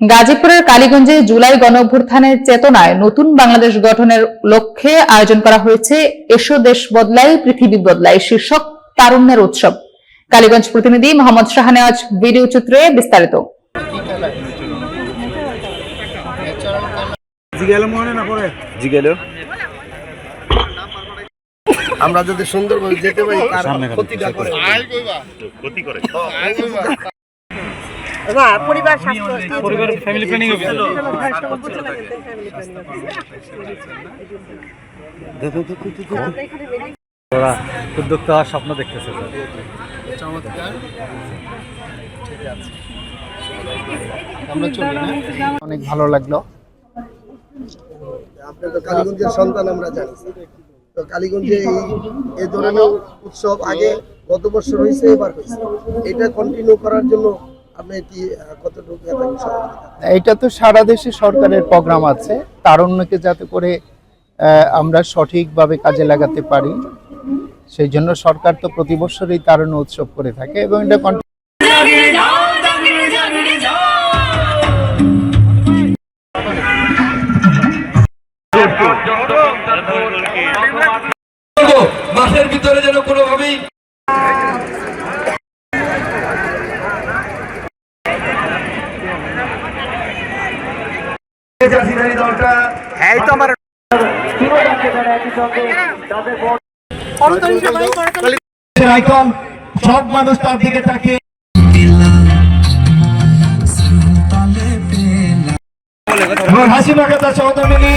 গাজীপুরের কালীগঞ্জে জুলাই গণঅভ্যুত্থানের চেতনায় নতুন বাংলাদেশ গঠনের লক্ষ্যে আয়োজন করা হয়েছে এসো দেশ বদলাই পৃথিবী বদলাই শীর্ষক তারুণ্যের উৎসব। কালীগঞ্জ প্রতিনিধি মোহাম্মদ শাহনেওয়াজ ভিডিও চিত্রে বিস্তারিত। আমরা যদি সুন্দরভাবে যেতে পারি তার ক্ষতিটা করে না পরিবার স্বাস্থ্য পরিবার ফ্যামিলি প্ল্যানিং ওরা উদ্যোক্তা হওয়ার স্বপ্ন দেখতেছে স্যার। অনেক ভালো লাগল। আপনি তো কালীগঞ্জের সন্তান আমরা জানি তো কালীগঞ্জে এই এই ধরনের উৎসব আগে গত বছর হয়েছে এবার হয়েছে। এটা কন্টিনিউ করার জন্য আপনি কি কতটুকু এটা তো সারা দেশে সরকারের প্রোগ্রাম আছে। তারুণ্যকে যাতে করে আহ, আমরা সঠিকভাবে কাজে লাগাতে পারি সেই জন্য সরকার তো প্রতি বছরই তারুণ্য উৎসব করে থাকে এবং এটা মাঠের ভিতরে যেন কোনোভাবেই আইকন সব মানুষ তার দিকে তাকিয়ে হাসি কথা সহধর্মিনী